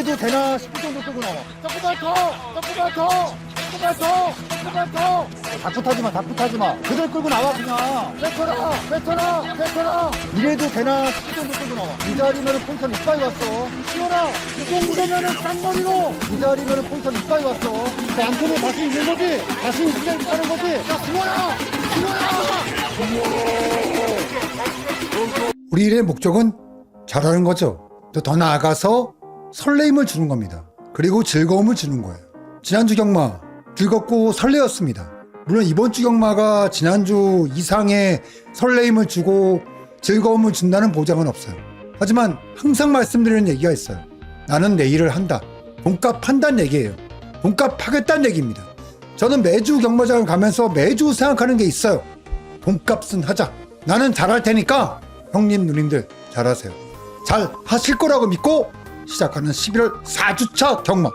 이래도 되나 싶을 정도 끌고 나와. 조금만 더! 조금만 더! 조금만 더! 조금만 더! 다풋하지 마, 다풋하지 마. 그들 끌고 나와, 그냥. 뱉어라! 뱉어라! 뱉어라! 이래도 되나 싶을 정도 끌고 나와. 이 자리면은 포지션 이빨 왔어. 시원아! 이 정도면은 쌍머리로! 이 자리면은 포지션 이빨 왔어. 그 안톤이 다시 있는 거지? 다시 있는 하는 거지? 야, 시원아! 시원아! 우리 일의 목적은 잘하는 거죠. 또 더 나아가서 설레임을 주는 겁니다. 그리고 즐거움을 주는 거예요. 지난주 경마 즐겁고 설레었습니다. 물론 이번 주 경마가 지난주 이상의 설레임을 주고 즐거움을 준다는 보장은 없어요. 하지만 항상 말씀드리는 얘기가 있어요. 나는 내 일을 한다. 돈값 한다는 얘기예요. 돈값 하겠다는 얘기입니다. 저는 매주 경마장을 가면서 매주 생각하는 게 있어요. 돈값은 하자. 나는 잘할 테니까 형님 누님들 잘하세요. 잘 하실 거라고 믿고 시작하는 11월 4주차 경마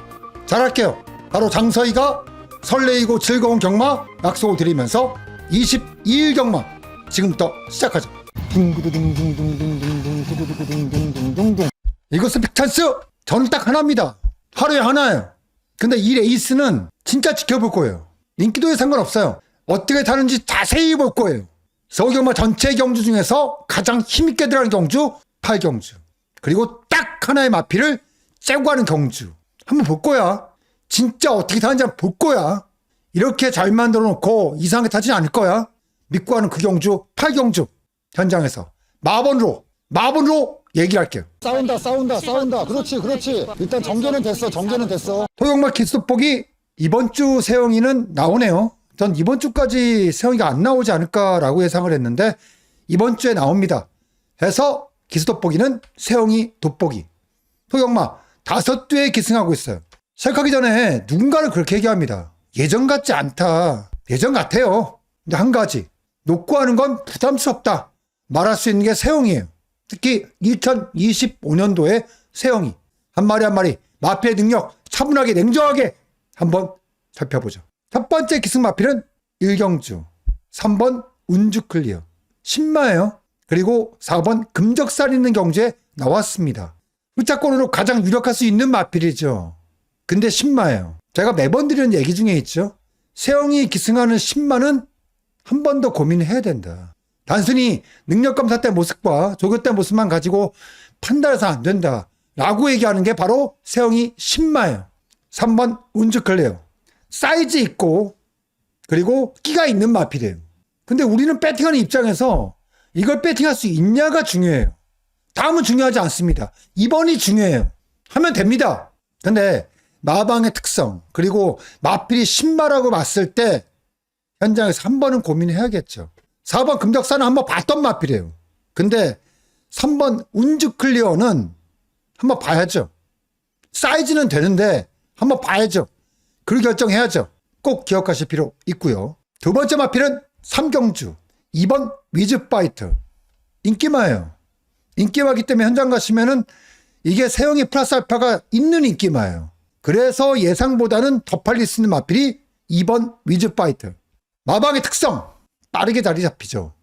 잘할게요. 바로 장서희가 설레이고 즐거운 경마 약속을 드리면서 22일 경마 지금부터 시작하죠. 둥구두둥둥둥둥둥둥둥둥둥둥 이것은 빅찬스 저는 딱 하나입니다. 하루에 하나예요. 근데 이 레이스는 진짜 지켜볼 거예요. 인기도에 상관없어요. 어떻게 다른지 자세히 볼 거예요. 서경마 전체 경주 중에서 가장 힘있게 들어가는 경주 8경주. 그리고 딱 하나의 마피를 째고 가는 경주. 한번 볼 거야. 진짜 어떻게 타는지 한번 볼 거야. 이렇게 잘 만들어 놓고 이상하게 타지 않을 거야. 믿고 하는 그 경주 8경주 현장에서 마번으로 마번으로 얘기를 할게요. 싸운다, 싸운다, 싸운다. 그렇지, 그렇지. 일단 정제는 됐어, 정제는 됐어. 토용마 키스복이 이번 주 세영이는 나오네요. 전 이번 주까지 세영이가 안 나오지 않을까라고 예상을 했는데 이번 주에 나옵니다. 해서 기스돋보기는 세영이 돋보기. 토용마 다섯 두에 기승하고 있어요. 시작하기 전에 누군가를 그렇게 얘기합니다. 예전 같지 않다. 예전 같아요. 근데 한 가지 놓고 하는 건 부담스럽다. 말할 수 있는 게 세영이에요. 특히 2025년도에 세영이 한 마리 한 마리 마피의 능력 차분하게 냉정하게 한번 살펴보죠. 첫 번째 기승 마피는 일경주, 3번 운주 클리어, 신마예요. 그리고 4번 금적살 있는 경주에 나왔습니다. 후차권으로 가장 유력할 수 있는 마필이죠. 근데 신마예요. 제가 매번 드리는 얘기 중에 있죠. 세영이 기승하는 신마는 한 번 더 고민해야 된다. 단순히 능력 검사 때 모습과 조교 때 모습만 가지고 판단해서 안 된다. 라고 얘기하는 게 바로 세영이 신마예요. 3번 운주 클레어. 사이즈 있고 그리고 끼가 있는 마필이에요. 근데 우리는 배팅하는 입장에서 이걸 배팅할 수 있냐가 중요해요. 다음은 중요하지 않습니다. 2번이 중요해요. 하면 됩니다. 근데 마방의 특성 그리고 마필이 신마라고 봤을 때 현장에서 한 번은 고민해야겠죠. 4번 금적사는 한번 봤던 마필이에요. 근데 3번 운주 클리어는 한번 봐야죠. 사이즈는 되는데 한번 봐야죠. 그리고 결정해야죠. 꼭 기억하실 필요 있고요. 두 번째 마필은 삼경주, 2번 위즈파이트. 인기마예요. 인기마기 때문에 현장 가시면은 이게 세영이 플러스 알파가 있는 인기마예요. 그래서 예상보다는 더 팔릴 수 있는 마필이 2번 위즈파이트. 마방의 특성, 빠르게 자리 잡히죠.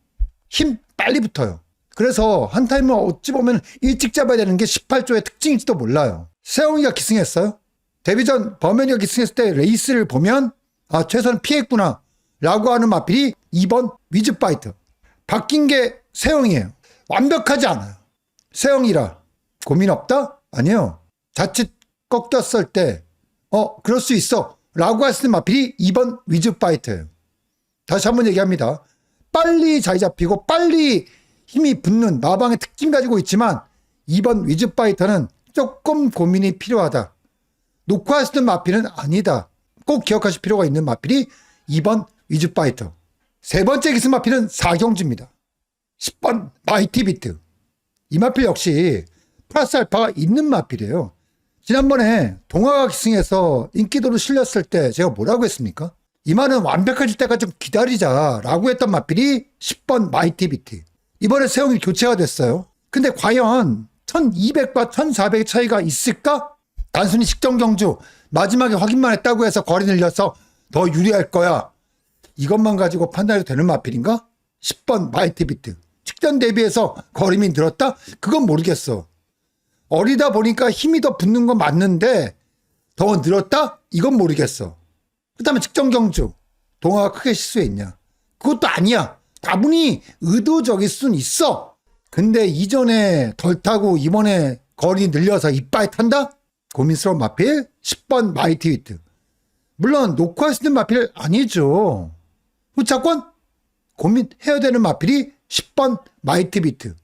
힘 빨리 붙어요. 그래서 한 타임을 어찌 보면 일찍 잡아야 되는 게 18조의 특징일지도 몰라요. 세영이가 기승했어요. 데뷔 전 범현이가 기승했을 때 레이스를 보면 아 최선 피했구나 라고 하는 마필이 2번 위즈파이트. 바뀐 게 세영이에요. 완벽하지 않아요. 세영이라 고민 없다? 아니에요. 자칫 꺾였을 때 어 그럴 수 있어 라고 할수 있는 마필이 2번 위즈파이트예요. 다시 한번 얘기합니다. 빨리 자리 잡히고 빨리 힘이 붙는 마방의 특징 가지고 있지만 2번 위즈파이터는 조금 고민이 필요하다. 놓고 할 수 있는 마필은 아니다. 꼭 기억하실 필요가 있는 마필이 2번 위즈파이터. 세 번째 기승 마필은 사경주입니다. 10번 마이티 비트. 이 마필 역시 플러스 알파가 있는 마필이에요. 지난번에 동화가 기승에서 인기도로 실렸을 때 제가 뭐라고 했습니까? 이 말은 완벽해질 때까지 좀 기다리자라고 했던 마필이 10번 마이티 비트. 이번에 세영이 교체가 됐어요. 근데 과연 1200과 1400의 차이가 있을까? 단순히 식정 경주 마지막에 확인만 했다고 해서 거리 늘려서 더 유리할 거야. 이것만 가지고 판단해도 되는 마필인가? 10번 마이티 비트. 직전 대비해서 거림이 늘었다? 그건 모르겠어. 어리다 보니까 힘이 더 붙는 건 맞는데 더 늘었다? 이건 모르겠어. 그 다음에 직정경주. 동아가 크게 실수했냐? 그것도 아니야. 다분히 의도적일 순 있어. 근데 이전에 덜 타고 이번에 거리 늘려서 이빨 탄다? 고민스러운 마필 10번 마이티 위트. 물론 녹화할 수 있는 마필 아니죠. 후차권 고민해야 되는 마필이 10번 마이티 비트.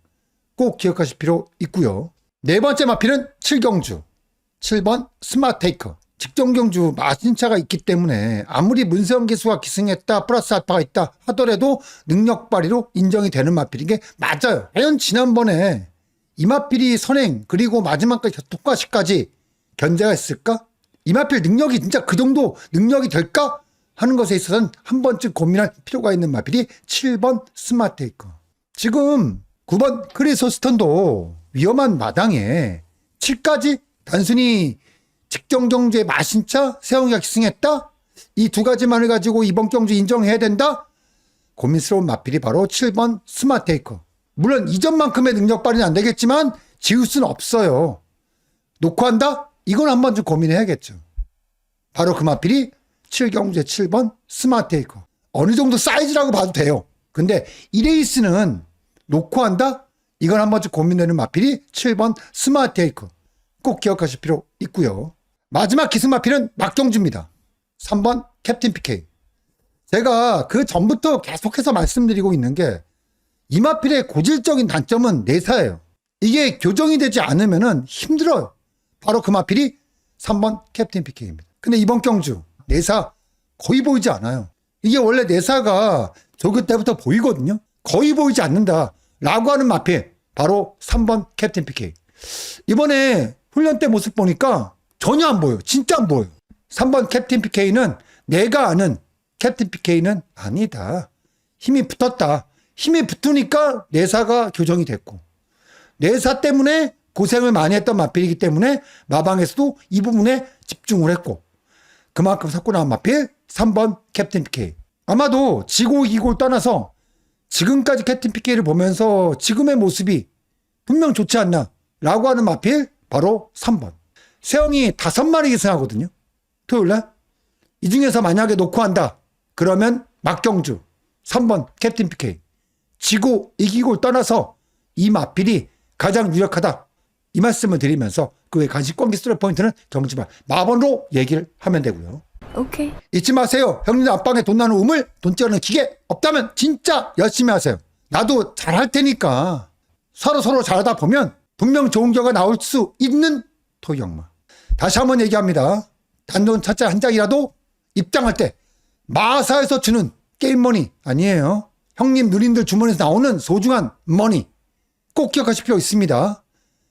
꼭 기억하실 필요 있고요. 네 번째 마필은 7경주. 7번 스마테이커. 직정경주 마신차가 있기 때문에 아무리 문세영 기수가 기승했다 플러스 알파가 있다 하더라도 능력 발휘로 인정이 되는 마필인 게 맞아요. 과연 지난번에 이 마필이 선행 그리고 마지막까지 독과시까지 견제가 있을까? 이 마필 능력이 진짜 그 정도 능력이 될까? 하는 것에 있어서는 한 번쯤 고민할 필요가 있는 마필이 7번 스마테이커. 지금 9번 크리소스턴도 위험한 마당에 7까지 단순히 직경 경주의 마신차 세영이가 기승했다? 이 두 가지만을 가지고 이번 경주 인정해야 된다? 고민스러운 마필이 바로 7번 스마테이커. 물론 이전만큼의 능력 발휘는 안 되겠지만 지울 수는 없어요. 녹화한다? 이건 한번 좀 고민해야겠죠. 바로 그 마필이 7경제 7번 스마테이커. 어느 정도 사이즈라고 봐도 돼요. 근데 이 레이스는 녹화한다? 이건 한번 좀 고민되는 마필이 7번 스마테이커. 꼭 기억하실 필요 있고요. 마지막 기승 마필은 막경주입니다. 3번 캡틴 PK. 제가 그 전부터 계속해서 말씀드리고 있는 게 이마필의 고질적인 단점은 내사예요. 이게 교정이 되지 않으면 힘들어요. 바로 그 마필이 3번 캡틴 PK입니다. 근데 이번 경주 내사 거의 보이지 않아요. 이게 원래 내사가 조교 때부터 보이거든요. 거의 보이지 않는다. 라고 하는 마필 바로 3번 캡틴 PK. 이번에 훈련 때 모습 보니까 전혀 안 보여요. 진짜 안 보여요. 3번 캡틴 PK는 내가 아는 캡틴 PK는 아니다. 힘이 붙었다. 힘이 붙으니까 내사가 교정이 됐고 내사 때문에 고생을 많이 했던 마필이기 때문에 마방에서도 이 부분에 집중을 했고 그만큼 섞고 나온 마필 3번 캡틴 PK. 아마도 지고 이고를 떠나서 지금까지 캡틴 PK를 보면서 지금의 모습이 분명 좋지 않나 라고 하는 마필 바로 3번. 세영이 다섯 마리 기승하거든요. 토요일 날. 이 중에서 만약에 놓고 한다. 그러면 막경주 3번 캡틴 PK. 지고 이기고 떠나서 이 마필이 가장 유력하다. 이 말씀을 드리면서 그 외 간식 꽝기 스트레 포인트는 경지만 마번으로 얘기를 하면 되고요. Okay. 잊지 마세요. 형님 앞방에 돈 나는 우물, 돈 찌르는 기계 없다면 진짜 열심히 하세요. 나도 잘할 테니까 서로 서로 잘하다 보면 분명 좋은 결과 나올 수 있는 토경마. 다시 한번 얘기합니다. 단돈 차자 한 장이라도 입장할 때 마사에서 주는 게임 머니 아니에요. 형님 누님들 주머니에서 나오는 소중한 머니 꼭 기억하실 필요 있습니다.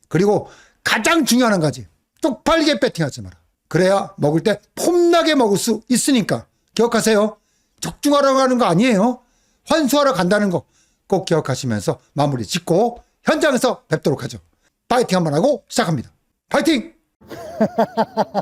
그리고 가장 중요한 한 가지 쪽팔리게 배팅하지 마라. 그래야 먹을 때 폼나게 먹을 수 있으니까 기억하세요. 적중하러 가는 거 아니에요. 환수하러 간다는 거 꼭 기억하시면서 마무리 짓고 현장에서 뵙도록 하죠. 파이팅 한번 하고 시작합니다. 파이팅!